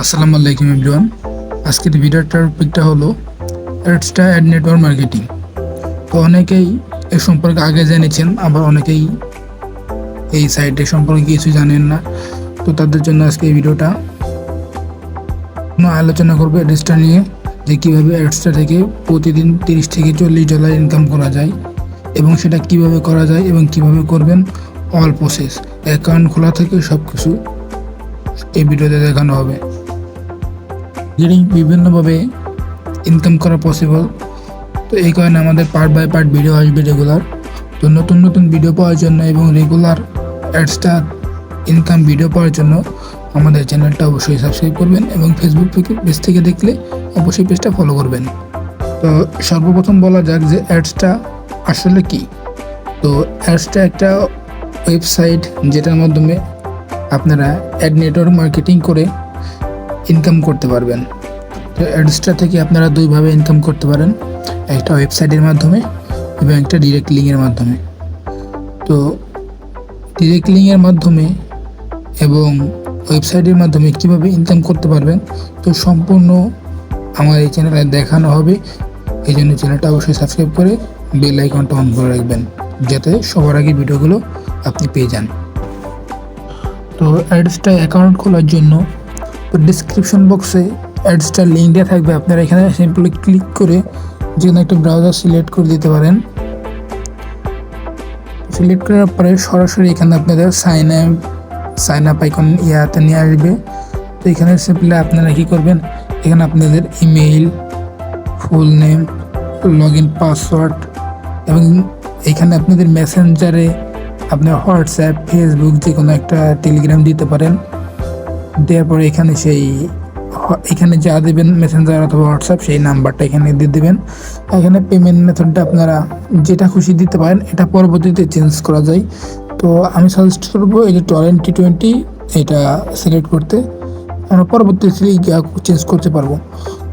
আসসালামু আলাইকুম এভরিওয়ান। আজকের ভিডিওর টপিকটা হলো অ্যাডস্টা অ্যাড নেটওয়ার্ক মার্কেটিং তো অনেকেই এ সম্পর্কে আগে জেনেছেন, আবার অনেকেই এই সাইটে সম্পর্কে কিছু জানেন না। তো তাদের জন্য আজকে এই ভিডিওটা আলোচনা করব অ্যাডস্টা নিয়ে, যে কীভাবে অ্যাডস্টা থেকে প্রতিদিন তিরিশ থেকে চল্লিশ ডলার ইনকাম করা যায় এবং সেটা কীভাবে করা যায় এবং কীভাবে করবেন অল প্রসেস অ্যাকাউন্ট খোলা থেকে সব কিছু এই ভিডিওতে দেখানো হবে। যেটি বিভিন্নভাবে ইনকাম করা পসিবল তো এই কারণে আমাদের পার্ট বাই পার্ট ভিডিও আসবে রেগুলার তো নতুন নতুন ভিডিও পাওয়ার জন্য এবং রেগুলার অ্যাডসটা ইনকাম ভিডিও পাওয়ার জন্য আমাদের চ্যানেলটা অবশ্যই সাবস্ক্রাইব করবেন এবং ফেসবুক পেজ থেকে দেখলে অবশ্যই পেজটা ফলো করবেন। তো সর্বপ্রথম বলা যাক যে অ্যাডসটা আসলে কি। তো অ্যাডসটা একটা ওয়েবসাইট যেটার মাধ্যমে আপনারা অ্যাড নেটওয়ার্ক মার্কেটিং করে ইনকাম করতে পারবেন। তো অ্যাডসটা থেকে আপনারা দুইভাবে ইনকাম করতে পারেন। একটা ওয়েবসাইটের মাধ্যমে এবং একটা ডিরেক্ট লিঙ্কের মাধ্যমে। তো ডিরেক্ট লিঙ্কের মাধ্যমে এবং ওয়েবসাইটের মাধ্যমে কীভাবে ইনকাম করতে পারবেন, তো সম্পূর্ণ আমার এই চ্যানেলে দেখানো হবে। এই জন্য চ্যানেলটা অবশ্যই সাবস্ক্রাইব করে বেল আইকনটা অন করে রাখবেন, যাতে সবার আগে ভিডিওগুলো আপনি পেয়ে যান। তো অ্যাডসটা অ্যাকাউন্ট খোলার জন্য তো ডিসক্রিপশন বক্সে অ্যাডসটার লিঙ্ক দেওয়া থাকবে। আপনারা এখানে সিম্পলি ক্লিক করে যে কোনো একটা ব্রাউজার সিলেক্ট করে দিতে পারেন। সিলেক্ট করার পরে সরাসরি এখানে আপনাদের sign up sign up icon ইয়াতে নিয়ে আসবে। তো এখানে সিম্পলি আপনারা কী করবেন? এখানে আপনাদের email full name log in password এবং এখানে আপনাদের মেসেঞ্জারে আপনার হোয়াটসঅ্যাপ ফেসবুক যে কোনো একটা টেলিগ্রাম দিতে পারেন। দেওয়ার পরে এখানে সেই এখানে যা দেবেন মেসেঞ্জার অথবা হোয়াটসঅ্যাপ সেই নাম্বারটা এখানে দিয়ে দেবেন। এখানে পেমেন্ট মেথডটা আপনারা যেটা খুশি দিতে পারেন, এটা পরবর্তীতে চেঞ্জ করা যায়। তো আমি সাজেস্ট করব এই যে টোয়েন্টি টোয়েন্টি এটা সিলেক্ট করতে। আমরা পরবর্তীতে চেঞ্জ করতে পারব।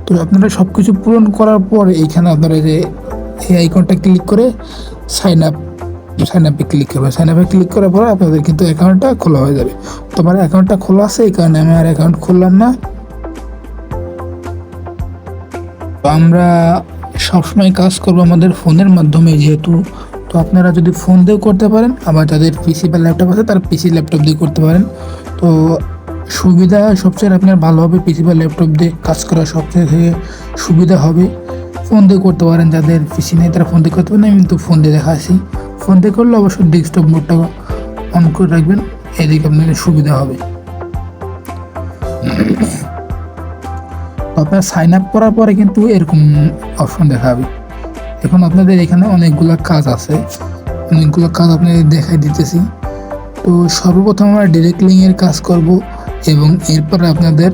তো আপনারা সব কিছু পূরণ করার পর এইখানে আপনারা যে এই আইকনটা ক্লিক করে সাইন আপ সাইন আপে ক্লিক করবে। সাইন আপে ক্লিক করার পরে আপনাদের কিন্তু অ্যাকাউন্টটা খোলা হয়ে যাবে। তোমার অ্যাকাউন্টটা খোলা আছে, এই কারণে আমি আর অ্যাকাউন্ট খুললাম না। আমরা সবসময় কাজ করব আমাদের ফোনের মাধ্যমে যেহেতু। তো আপনারা যদি ফোন দিয়েও করতে পারেন, আবার যাদের পিসি বা ল্যাপটপ আছে, তারা পিসি ল্যাপটপ দিয়ে করতে পারেন। তো সুবিধা সবচেয়ে আপনার ভালো হবে পিসি বা ল্যাপটপ দিয়ে কাজ করা সবচেয়ে সুবিধা হবে। ফোন দিয়ে করতে পারেন, যাদের পিসি নেই তারা ফোন দিয়ে করতে পারেন, আমি কিন্তু ফোন দিয়ে দেখাচ্ছি। ফোন দিয়ে করলে অবশ্যই ডেস্কটপ মোডটা অন করে রাখবেন, এদিকে আপনাদের সুবিধা হবে। আপনার সাইন আপ করার পরে কিন্তু এরকম অপশন দেখাবে এখন আপনাদের এখানে অনেকগুলো কাজ আছে, অনেকগুলো কাজ আপনাদের দেখাই দিতেছি। তো সর্বপ্রথম আমরা ডিরেক্ট লিঙ্কের কাজ করব এবং এরপরে আপনাদের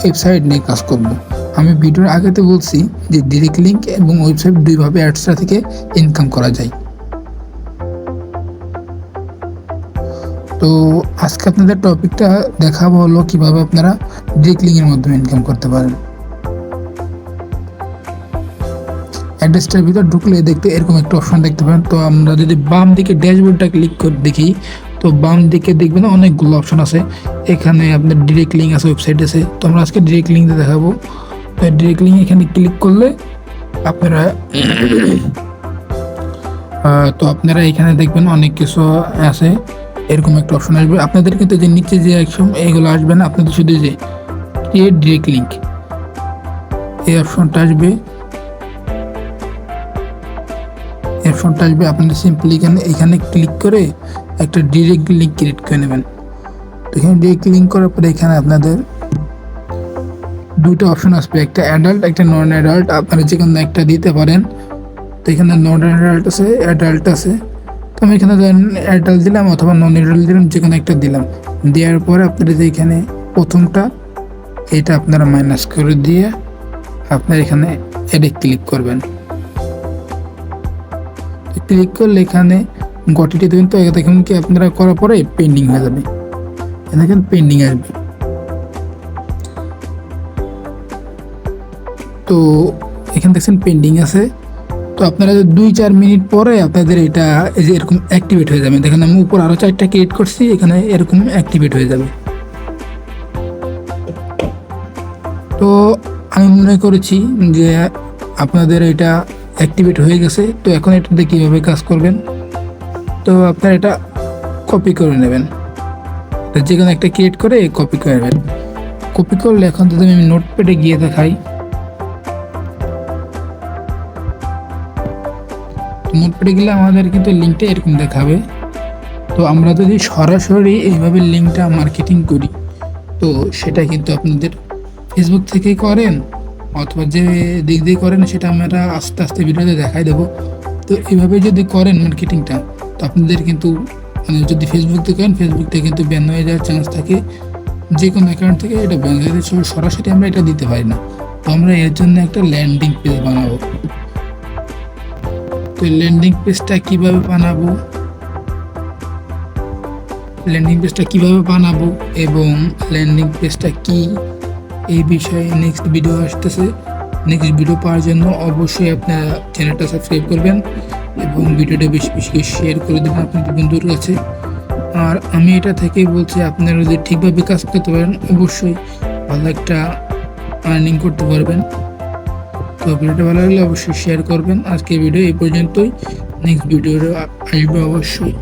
ওয়েবসাইট নিয়ে কাজ করব। আমি ভিডিওর আগেতে বলছি যে ডিরেক্ট লিঙ্ক এবং ওয়েবসাইট দুইভাবে অ্যাডসটা থেকে ইনকাম করা যায়। তো আজকে আপনাদের টপিকটা দেখাবো হলো কীভাবে আপনারা ডিরেক্ট লিঙ্কের মাধ্যমে ইনকাম করতে পারেন। অ্যাড্রেসটার ভিতর ঢুকলে দেখতে এরকম একটা অপশন দেখতে পারেন। তো আমরা যদি বাম দিকে ড্যাশবোর্ডটা ক্লিক করে দেখি, তো বাম দিকে দেখবেন অনেকগুলো অপশন আছে। এখানে আপনার ডিরেক্ট লিঙ্ক আছে ওয়েবসাইট আছে। তো আমরা আজকে ডিরেক্ট লিঙ্ক দেখাবো। তো ডিরেক্ট লিঙ্ক এখানে ক্লিক করলে আপনারা তো আপনারা এখানে দেখবেন অনেক কিছু আছে। এরকম একটা অপশন আসবে। আপনাদের কিন্তু যে নিচে যে অপশন এইগুলো আসবে না। আপনাদের শুধু যে ক্রিয়েট ডিরেক্ট লিঙ্ক এই অপশনটা আসবে। এই অপশনটা আসবে, আপনারা সিম্পলি এখানে এখানে ক্লিক করে একটা ডিরেক্ট লিঙ্ক ক্রিয়েট করে নেবেন। তো এখানে ডিরেক্ট লিঙ্ক করার পরে এখানে আপনাদের দুটো অপশন আসবে। একটা অ্যাডাল্ট একটা নন অ্যাডাল্ট আপনারা যে কোনো একটা দিতে পারেন। তো এখানে নন অ্যাডাল্ট আছে অ্যাডাল্ট আছে। আমি এখানে ধরেন অ্যাডাল্ট দিলাম অথবা নন অ্যাডাল্ট দিলাম যে কোনো একটা দিলাম। দেওয়ার পরে আপনারা যে এখানে প্রথমটা, এটা আপনারা মাইনাস করে দিয়ে আপনারা এখানে এডে ক্লিক করবেন। ক্লিক করলে এখানে গটিটি দেবেন তো দেখুন কি আপনারা করার পরে পেন্ডিং হয়ে যাবে। দেখেন পেন্ডিং আসবে। তো এখানে দেখছেন পেন্ডিং আছে। তো আপনারা দুই, চার মিনিট পরে আপনাদের এটা এই যে এরকম অ্যাক্টিভেট হয়ে যাবে। দেখেন আমি উপর আরও চারটা ক্রিয়েট করছি, এখানে এরকম অ্যাক্টিভেট হয়ে যাবে। তো আমি মনে করেছি যে আপনাদের এটা অ্যাক্টিভেট হয়ে গেছে। তো এখন এটাতে কীভাবে কাজ করবেন? তো আপনারা এটা কপি করে নেবেন। যে কোনো একটা ক্রিয়েট করে কপি করে নেবেন। কপি করলে এখন যদি আমি নোটপ্যাডে গিয়ে দেখাই নোটপ্যাডে গেলে আমাদের কিন্তু লিঙ্কটা এরকম দেখাবে। তো আমরা যদি সরাসরি এইভাবে লিঙ্কটা মার্কেটিং করি, তো সেটা কিন্তু আপনাদের ফেসবুক থেকেই করেন অথবা যে দিক দিয়ে করেন সেটা আমরা আস্তে আস্তে ভিডিওতে দেখাই দেবো। তো এইভাবে যদি করেন মার্কেটিংটা তো আপনাদের কিন্তু মানে যদি ফেসবুক থেকে করেন ফেসবুক থেকে কিন্তু ব্যান হয়ে যাওয়ার চান্স থাকে। যে কোনো অ্যাকাউন্ট থেকে এটা ব্যান হয়ে যাচ্ছে সরাসরি আমরা এটা দিতে পারি না। তো আমরা এর জন্য একটা ল্যান্ডিং পেজ বানাবো। তো ল্যান্ডিং পেজটা কীভাবে বানাবো? ল্যান্ডিং পেজটা কীভাবে বানাবো এবং ল্যান্ডিং পেজটা কি? এই বিষয়ে নেক্সট ভিডিও আসতেছে। নেক্সট ভিডিও পাওয়ার জন্য অবশ্যই আপনারা চ্যানেলটা সাবস্ক্রাইব করবেন এবং ভিডিওটা বেশি বেশি শেয়ার করে দেবেন আপনাদের বন্ধুর কাছে। আর আমি এটা থেকেই বলছি, আপনারা যদি ঠিকভাবে কাজ করতে পারেন, অবশ্যই ভালো একটা আর্নিং করতে পারবেন। তো ভিডিওটা ভালো লাগলে অবশ্যই শেয়ার করবেন। আজকে ভিডিও এই পর্যন্তই। নেক্সট ভিডিও আসবে অবশ্যই।